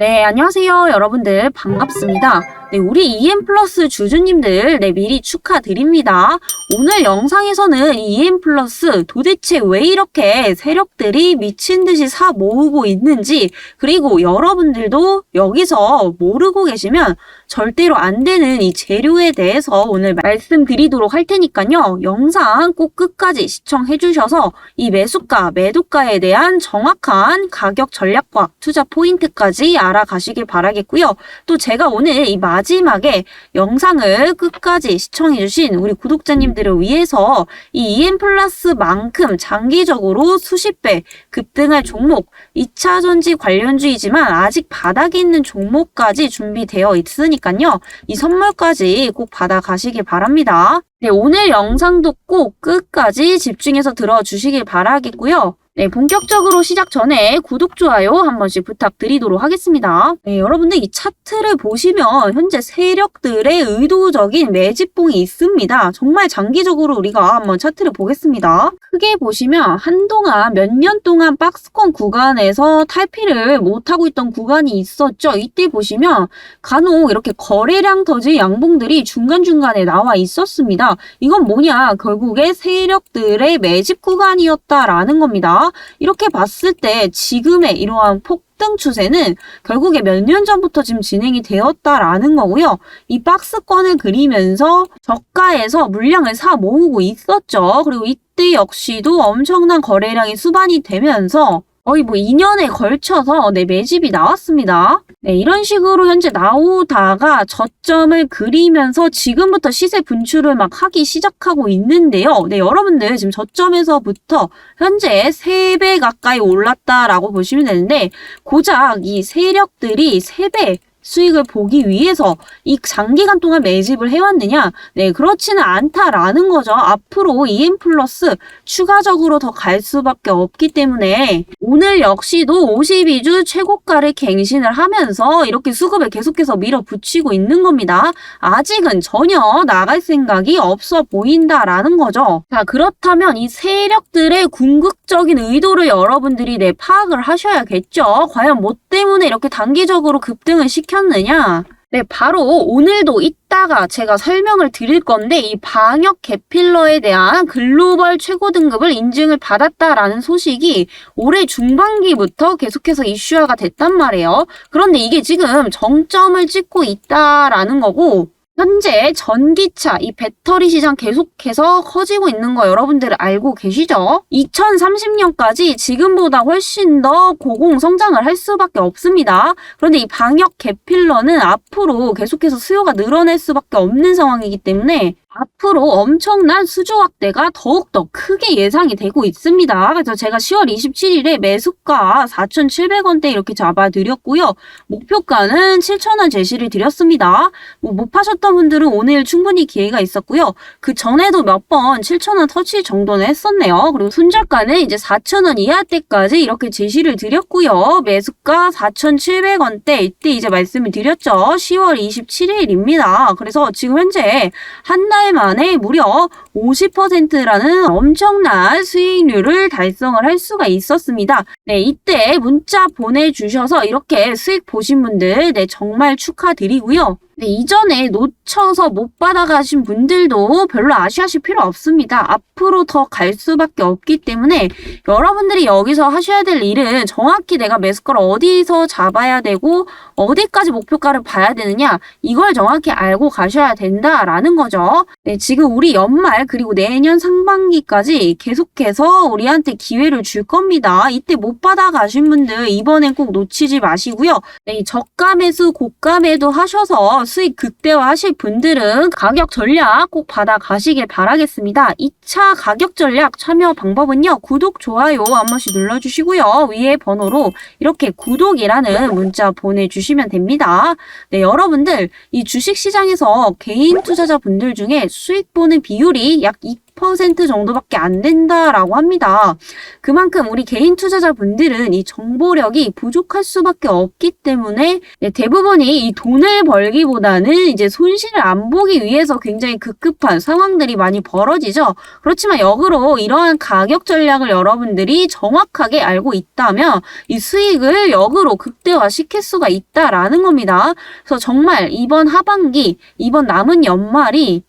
네, 안녕하세요. 여러분들 반갑습니다. 네, 우리 EM 플러스 주주님들, 네, 미리 축하드립니다. 오늘 영상에서는 EM 플러스 도대체 왜 이렇게 세력들이 미친 듯이 사 모으고 있는지, 그리고 여러분들도 여기서 모르고 계시면 절대로 안 되는 이 재료에 대해서 오늘 말씀드리도록 할 테니까요. 영상 꼭 끝까지 시청해 주셔서 이 매수가, 매도가에 대한 정확한 가격 전략과 투자 포인트까지 알아가시길 바라겠고요. 또 제가 오늘 이마 지막에 영상을 끝까지 시청해 주신 우리 구독자님들을 위해서 이 EM 플러스만큼 장기적으로 수십 배 급등할 종목, 2차 전지 관련주이지만 아직 바닥에 있는 종목까지 준비되어 있으니까요. 이 선물까지 꼭 받아가시길 바랍니다. 네, 오늘 영상도 꼭 끝까지 집중해서 들어주시길 바라겠고요. 네, 본격적으로 시작 전에 구독, 좋아요 한 번씩 부탁드리도록 하겠습니다. 네, 여러분들 이 차트를 보시면 현재 세력들의 의도적인 매집봉이 있습니다. 정말 장기적으로 우리가 한번 차트를 보겠습니다. 크게 보시면 한동안 몇 년 동안 박스권 구간에서 탈피를 못하고 있던 구간이 있었죠. 이때 보시면 간혹 이렇게 거래량 터진 양봉들이 중간중간에 나와 있었습니다. 이건 뭐냐? 결국에 세력들의 매집 구간이었다라는 겁니다. 이렇게 봤을 때 지금의 이러한 폭등 추세는 결국에 몇 년 전부터 지금 진행이 되었다라는 거고요. 이 박스권을 그리면서 저가에서 물량을 사 모으고 있었죠. 그리고 이때 역시도 엄청난 거래량이 수반이 되면서 거의 뭐 2년에 걸쳐서 네, 매집이 나왔습니다. 네, 이런 식으로 현재 나오다가 저점을 그리면서 지금부터 시세 분출을 막 하기 시작하고 있는데요. 네, 여러분들 지금 저점에서부터 현재 3배 가까이 올랐다라고 보시면 되는데 고작 이 세력들이 3배 수익을 보기 위해서 이 장기간 동안 매집을 해왔느냐? 네, 그렇지는 않다라는 거죠. 앞으로 EM 플러스 추가적으로 더 갈 수밖에 없기 때문에 오늘 역시도 52주 최고가를 갱신을 하면서 이렇게 수급을 계속해서 밀어붙이고 있는 겁니다. 아직은 전혀 나갈 생각이 없어 보인다라는 거죠. 자, 그렇다면 이 세력들의 궁극적인 의도를 여러분들이 네, 파악을 하셔야겠죠. 과연 뭐 때문에 이렇게 단기적으로 급등을 시 켰느냐? 네, 바로 오늘도 이따가 제가 설명을 드릴 건데 이 방역 개필러에 대한 글로벌 최고 등급을 인증을 받았다라는 소식이 올해 중반기부터 계속해서 이슈화가 됐단 말이에요. 그런데 이게 지금 정점을 찍고 있다라는 거고 현재 전기차 이 배터리 시장 계속해서 커지고 있는 거 여러분들 알고 계시죠? 2030년까지 지금보다 훨씬 더 고공 성장을 할 수밖에 없습니다. 그런데 이 방역 개필러는 앞으로 계속해서 수요가 늘어날 수밖에 없는 상황이기 때문에 앞으로 엄청난 수주 확대가 더욱더 크게 예상이 되고 있습니다. 그래서 제가 10월 27일에 매수가 4,700원대 이렇게 잡아드렸고요. 목표가는 7,000원 제시를 드렸습니다. 뭐 못 파셨던 분들은 오늘 충분히 기회가 있었고요. 그 전에도 몇 번 7,000원 터치 정도는 했었네요. 그리고 손절가는 이제 4,000원 이하대까지 이렇게 제시를 드렸고요. 매수가 4,700원대 이때 이제 말씀을 드렸죠. 10월 27일입니다. 그래서 지금 현재 한달 달 만에 무려 50%라는 엄청난 수익률을 달성을 할 수가 있었습니다. 네, 이때 문자 보내주셔서 이렇게 수익 보신 분들, 네, 정말 축하드리고요. 네, 이전에 놓쳐서 못 받아가신 분들도 별로 아쉬워하실 필요 없습니다. 앞으로 더 갈 수밖에 없기 때문에 여러분들이 여기서 하셔야 될 일은 정확히 내가 매수가를 어디서 잡아야 되고 어디까지 목표가를 봐야 되느냐 이걸 정확히 알고 가셔야 된다라는 거죠. 네, 지금 우리 연말 그리고 내년 상반기까지 계속해서 우리한테 기회를 줄 겁니다. 이때 못 받아가신 분들 이번엔 꼭 놓치지 마시고요. 네, 저가 매수 고가 매도 하셔서 수익 극대화 하실 분들은 가격 전략 꼭 받아가시길 바라겠습니다. 2차 가격 전략 참여 방법은요. 구독, 좋아요 한 번씩 눌러주시고요. 위에 번호로 이렇게 구독이라는 문자 보내주시면 됩니다. 네, 여러분들 이 주식시장에서 개인 투자자분들 중에 수익 보는 비율이 약 2% 정도밖에 안 된다라고 합니다. 그만큼 우리 개인 투자자분들은 이 정보력이 부족할 수밖에 없기 때문에 네, 대부분이 이 돈을 벌기보다는 이제 손실을 안 보기 위해서 굉장히 급급한 상황들이 많이 벌어지죠. 그렇지만 역으로 이러한 가격 전략을 여러분들이 정확하게 알고 있다면 이 수익을 역으로 극대화시킬 수가 있다라는 겁니다. 그래서 정말 이번 하반기, 이번 남은 연말이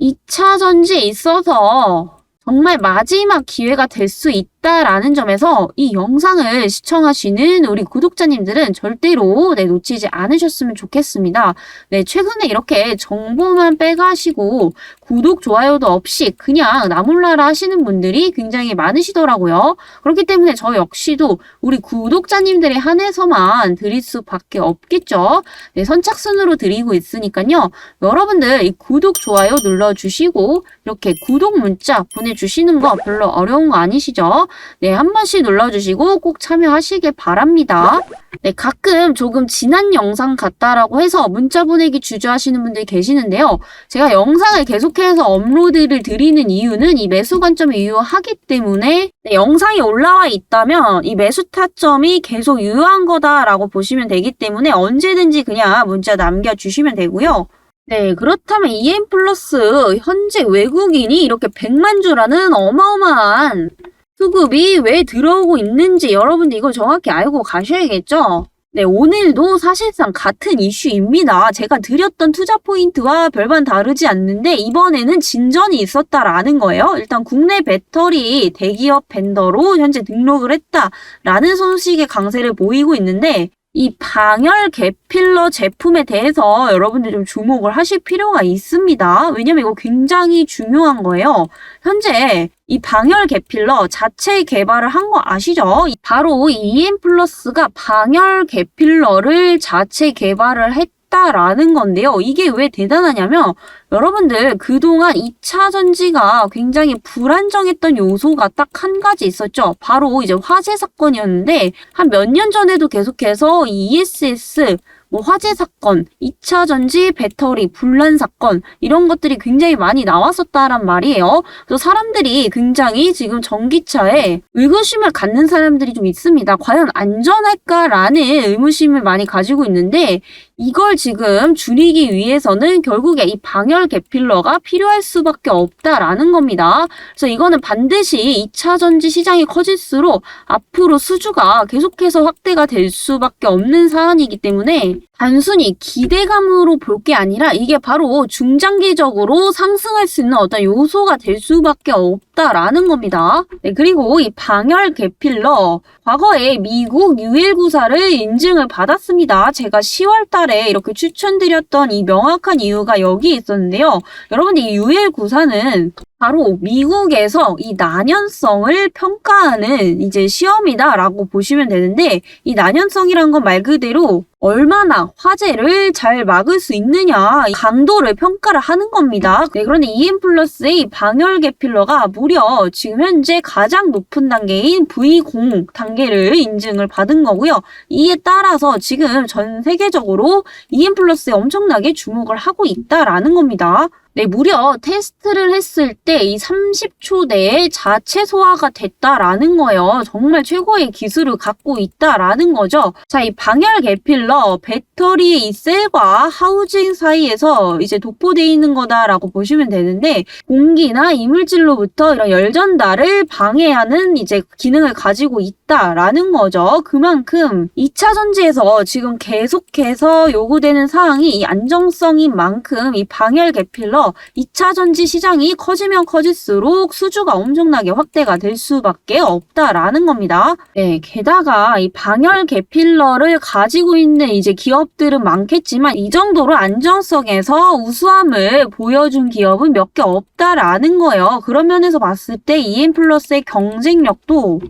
2차 전지에 있어서 정말 마지막 기회가 될 수 있다라는 점에서 이 영상을 시청하시는 우리 구독자님들은 절대로 네, 놓치지 않으셨으면 좋겠습니다. 네, 최근에 이렇게 정보만 빼가시고 구독, 좋아요도 없이 그냥 나몰라라 하시는 분들이 굉장히 많으시더라고요. 그렇기 때문에 저 역시도 우리 구독자님들에 한해서만 드릴 수밖에 없겠죠. 네, 선착순으로 드리고 있으니까요. 여러분들 이 구독, 좋아요 눌러주시고 이렇게 구독 문자 보내주시는 거 별로 어려운 거 아니시죠? 네, 한 번씩 눌러주시고 꼭 참여하시길 바랍니다. 네, 가끔 조금 지난 영상 같다라고 해서 문자 보내기 주저하시는 분들이 계시는데요. 제가 영상을 계속 해서 업로드를 드리는 이유는 이 매수 관점을 유효하기 때문에 네, 영상이 올라와 있다면 이 매수 타점이 계속 유효한 거다라고 보시면 되기 때문에 언제든지 그냥 문자 남겨주시면 되고요. 네, 그렇다면 EM 플러스 현재 외국인이 이렇게 100만 주라는 어마어마한 수급이 왜 들어오고 있는지 여러분들 이거 정확히 알고 가셔야겠죠? 네, 오늘도 사실상 같은 이슈입니다. 제가 드렸던 투자 포인트와 별반 다르지 않는데 이번에는 진전이 있었다라는 거예요. 일단 국내 배터리 대기업 벤더로 현재 등록을 했다라는 소식의 강세를 보이고 있는데 이 방열 개필러 제품에 대해서 여러분들 좀 주목을 하실 필요가 있습니다. 왜냐면 이거 굉장히 중요한 거예요. 현재 이 방열 개필러 자체 개발을 한 거 아시죠? 바로 이 EM 플러스가 방열 개필러를 자체 개발을 했 다라는 건데요. 이게 왜 대단하냐면 여러분들 그동안 2차 전지가 굉장히 불안정했던 요소가 딱 한 가지 있었죠. 바로 이제 화재 사건이었는데 한 몇 년 전에도 계속해서 이 ESS 뭐 화재 사건, 2차 전지 배터리 분란 사건 이런 것들이 굉장히 많이 나왔었다란 말이에요. 그래서 사람들이 굉장히 지금 전기차에 의구심을 갖는 사람들이 좀 있습니다. 과연 안전할까라는 의무심을 많이 가지고 있는데 이걸 지금 줄이기 위해서는 결국에 이 방열 개필러가 필요할 수밖에 없다라는 겁니다. 그래서 이거는 반드시 2차 전지 시장이 커질수록 앞으로 수주가 계속해서 확대가 될 수밖에 없는 사안이기 때문에 단순히 기대감으로 볼 게 아니라 이게 바로 중장기적으로 상승할 수 있는 어떤 요소가 될 수밖에 없다라는 겁니다. 네, 그리고 이 방열 개필러 과거에 미국 UL94를 인증을 받았습니다. 제가 10월 달에 이렇게 추천드렸던 이 명확한 이유가 여기 있었는데요. 여러분 이 UL94는 바로 미국에서 이 난연성을 평가하는 이제 시험이다라고 보시면 되는데 이 난연성이란 건 말 그대로 얼마나 화재를 잘 막을 수 있느냐 강도를 평가를 하는 겁니다. 네, 그런데 EM 플러스의 방열 개필러가 무려 지금 현재 가장 높은 단계인 V0 단계를 인증을 받은 거고요. 이에 따라서 지금 전 세계적으로 EM 플러스에 엄청나게 주목을 하고 있다라는 겁니다. 네, 무려 테스트를 했을 때 이 30초 내에 자체 소화가 됐다라는 거예요. 정말 최고의 기술을 갖고 있다라는 거죠. 자, 이 방열 개필러 배터리의 이 셀과 하우징 사이에서 이제 도포되어 있는 거다라고 보시면 되는데 공기나 이물질로부터 이런 열 전달을 방해하는 이제 기능을 가지고 있다라는 거죠. 그만큼 2차 전지에서 지금 계속해서 요구되는 사항이 이 안정성인 만큼 이 방열 개필러 2차 전지 시장이 커지면 커질수록 수주가 엄청나게 확대가 될 수밖에 없다라는 겁니다. 네, 게다가 이 방열 개필러를 가지고 있는 이제 기업들은 많겠지만 이 정도로 안정성에서 우수함을 보여준 기업은 몇 개 없다라는 거예요. 그런 면에서 봤을 때 EM 플러스의 경쟁력도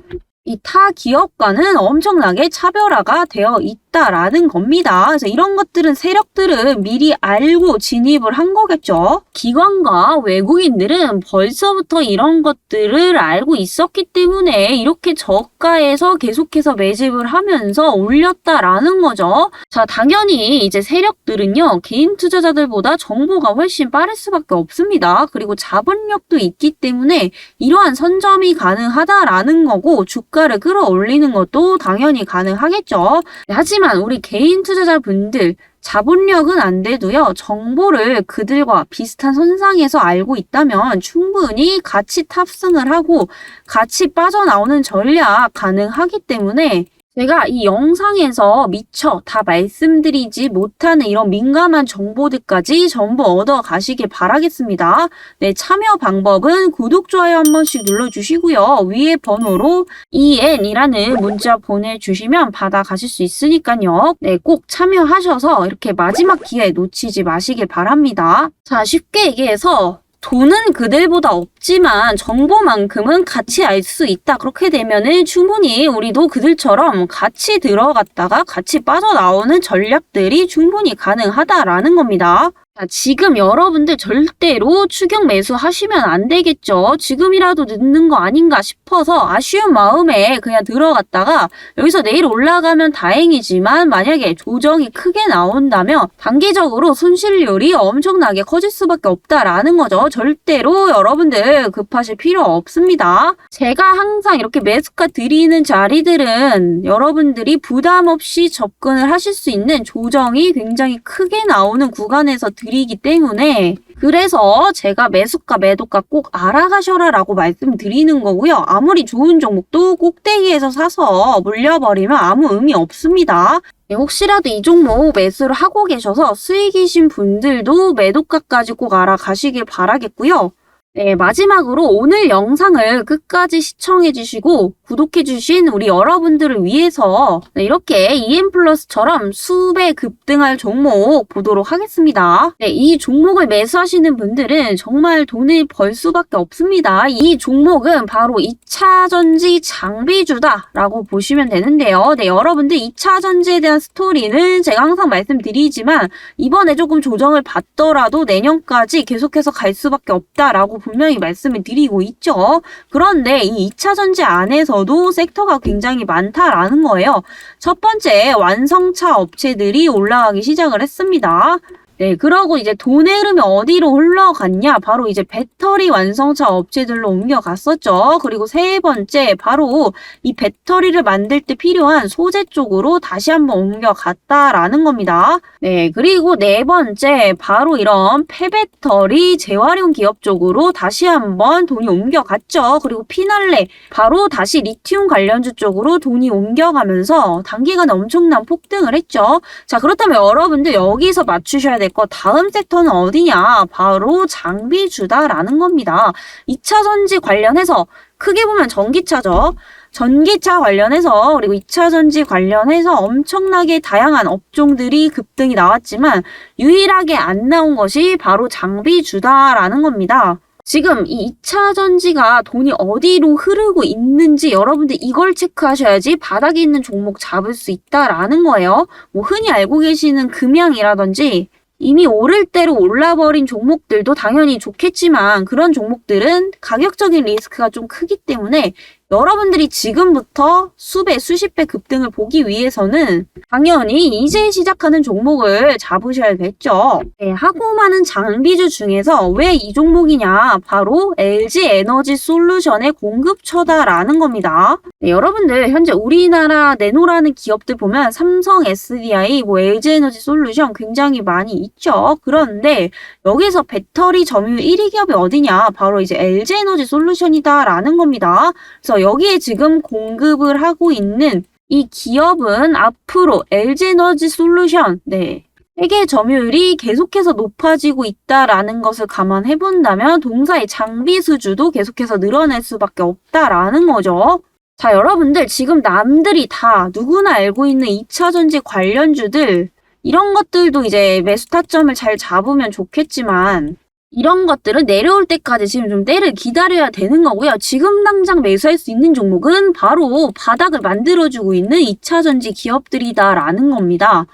이 타 기업과는 엄청나게 차별화가 되어 있다. 없다라는 겁니다. 그래서 이런 것들은 세력들은 미리 알고 진입을 한 거겠죠. 기관과 외국인들은 벌써부터 이런 것들을 알고 있었기 때문에 이렇게 저가에서 계속해서 매집을 하면서 올렸다라는 거죠. 자, 당연히 이제 세력들은요, 개인 투자자들보다 정보가 훨씬 빠를 수밖에 없습니다. 그리고 자본력도 있기 때문에 이러한 선점이 가능하다라는 거고 주가를 끌어올리는 것도 당연히 가능하겠죠. 하지만 우리 개인 투자자분들 자본력은 안 돼도요, 정보를 그들과 비슷한 선상에서 알고 있다면 충분히 같이 탑승을 하고 같이 빠져나오는 전략 가능하기 때문에 제가 이 영상에서 미처 다 말씀드리지 못하는 이런 민감한 정보들까지 전부 얻어 가시길 바라겠습니다. 네, 참여 방법은 구독, 좋아요 한 번씩 눌러주시고요. 위에 번호로 EN이라는 문자 보내주시면 받아 가실 수 있으니까요. 네, 꼭 참여하셔서 이렇게 마지막 기회 놓치지 마시길 바랍니다. 자, 쉽게 얘기해서 돈은 그들보다 없지만 정보만큼은 같이 알 수 있다. 그렇게 되면은 충분히 우리도 그들처럼 같이 들어갔다가 같이 빠져나오는 전략들이 충분히 가능하다라는 겁니다. 자, 지금 여러분들 절대로 추격 매수 하시면 안 되겠죠. 지금이라도 늦는 거 아닌가 싶어서 아쉬운 마음에 그냥 들어갔다가 여기서 내일 올라가면 다행이지만 만약에 조정이 크게 나온다면 단기적으로 손실률이 엄청나게 커질 수밖에 없다라는 거죠. 절대로 여러분들 급하실 필요 없습니다. 제가 항상 이렇게 매수가 드리는 자리들은 여러분들이 부담 없이 접근을 하실 수 있는 조정이 굉장히 크게 나오는 구간에서 드 리기 때문에 그래서 제가 매수가 매도가 꼭 알아가셔라 라고 말씀드리는 거고요. 아무리 좋은 종목도 꼭대기에서 사서 물려버리면 아무 의미 없습니다. 네, 혹시라도 이 종목 매수를 하고 계셔서 수익이신 분들도 매도가까지 꼭 알아가시길 바라겠고요. 네, 마지막으로 오늘 영상을 끝까지 시청해주시고 구독해주신 우리 여러분들을 위해서 네, 이렇게 EM 플러스처럼 수배 급등할 종목 보도록 하겠습니다. 네, 이 종목을 매수하시는 분들은 정말 돈을 벌 수밖에 없습니다. 이 종목은 바로 2차 전지 장비주다라고 보시면 되는데요. 네, 여러분들 2차 전지에 대한 스토리는 제가 항상 말씀드리지만 이번에 조금 조정을 받더라도 내년까지 계속해서 갈 수밖에 없다라고 분명히 말씀을 드리고 있죠. 그런데 이 2차 전지 안에서도 섹터가 굉장히 많다라는 거예요. 첫 번째 완성차 업체들이 올라가기 시작을 했습니다. 네, 그러고 이제 돈의 흐름이 어디로 흘러갔냐? 바로 이제 배터리 완성차 업체들로 옮겨갔었죠. 그리고 세 번째, 바로 이 배터리를 만들 때 필요한 소재 쪽으로 다시 한번 옮겨갔다라는 겁니다. 네, 그리고 네 번째, 바로 이런 폐배터리 재활용 기업 쪽으로 다시 한번 돈이 옮겨갔죠. 그리고 피날레, 바로 다시 리튬 관련주 쪽으로 돈이 옮겨가면서 단기간에 엄청난 폭등을 했죠. 자, 그렇다면 여러분들 여기서 맞추셔야 될거 다음 섹터는 어디냐? 바로 장비주다라는 겁니다. 2차 전지 관련해서 크게 보면 전기차죠. 전기차 관련해서 그리고 2차 전지 관련해서 엄청나게 다양한 업종들이 급등이 나왔지만 유일하게 안 나온 것이 바로 장비주다라는 겁니다. 지금 이 2차 전지가 돈이 어디로 흐르고 있는지 여러분들 이걸 체크하셔야지 바닥에 있는 종목 잡을 수 있다라는 거예요. 뭐 흔히 알고 계시는 금양이라든지 이미 오를 대로 올라버린 종목들도 당연히 좋겠지만 그런 종목들은 가격적인 리스크가 좀 크기 때문에 여러분들이 지금부터 수배, 수십 배 급등을 보기 위해서는 당연히 이제 시작하는 종목을 잡으셔야겠죠. 네, 하고 많은 장비주 중에서 왜 이 종목이냐? 바로 LG 에너지 솔루션의 공급처다라는 겁니다. 네, 여러분들 현재 우리나라 내노라는 기업들 보면 삼성 SDI, 뭐 LG 에너지 솔루션 굉장히 많이 있죠. 그런데 여기서 배터리 점유율 1위 기업이 어디냐? 바로 이제 LG 에너지 솔루션이다라는 겁니다. 그래서 여기에 지금 공급을 하고 있는 이 기업은 앞으로 LG에너지 솔루션, 네. 세계 점유율이 계속해서 높아지고 있다라는 것을 감안해 본다면 동사의 장비 수주도 계속해서 늘어날 수밖에 없다라는 거죠. 자, 여러분들 지금 남들이 다 누구나 알고 있는 2차 전지 관련주들 이런 것들도 이제 매수 타점을 잘 잡으면 좋겠지만 이런 것들은 내려올 때까지 지금 좀 때를 기다려야 되는 거고요. 지금 당장 매수할 수 있는 종목은 바로 바닥을 만들어주고 있는 2차전지 기업들이다라는 겁니다.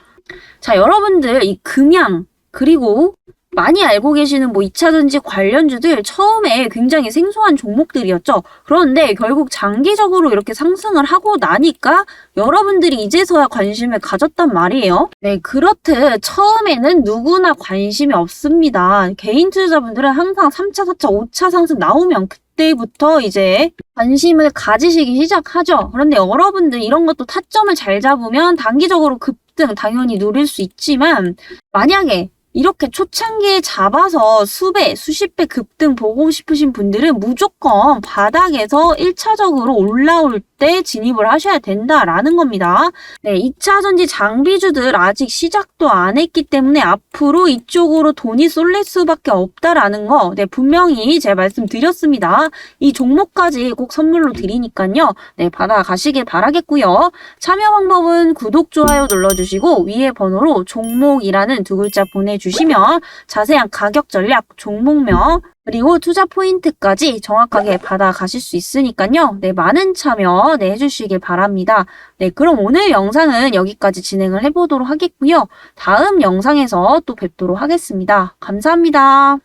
자, 여러분들 이 금양 그리고 많이 알고 계시는 뭐 2차전지 관련주들 처음에 굉장히 생소한 종목들이었죠. 그런데 결국 장기적으로 이렇게 상승을 하고 나니까 여러분들이 이제서야 관심을 가졌단 말이에요. 네, 그렇듯 처음에는 누구나 관심이 없습니다. 개인 투자자분들은 항상 3차, 4차, 5차 상승 나오면 그때부터 이제 관심을 가지시기 시작하죠. 그런데 여러분들 이런 것도 타점을 잘 잡으면 단기적으로 급등 당연히 누릴 수 있지만 만약에 이렇게 초창기에 잡아서 수배, 수십 배 급등 보고 싶으신 분들은 무조건 바닥에서 1차적으로 올라올 때 진입을 하셔야 된다라는 겁니다. 네, 2차 전지 장비주들 아직 시작도 안 했기 때문에 앞으로 이쪽으로 돈이 쏠릴 수밖에 없다라는 거, 네, 분명히 제 말씀 드렸습니다. 이 종목까지 꼭 선물로 드리니까요. 네, 받아가시길 바라겠고요. 참여 방법은 구독, 좋아요 눌러주시고 위에 번호로 종목이라는 두 글자 보내 주시면 자세한 가격 전략, 종목명, 그리고 투자 포인트까지 정확하게 받아가실 수 있으니까요. 네, 많은 참여 네, 해주시길 바랍니다. 네, 그럼 오늘 영상은 여기까지 진행을 해보도록 하겠고요. 다음 영상에서 또 뵙도록 하겠습니다. 감사합니다.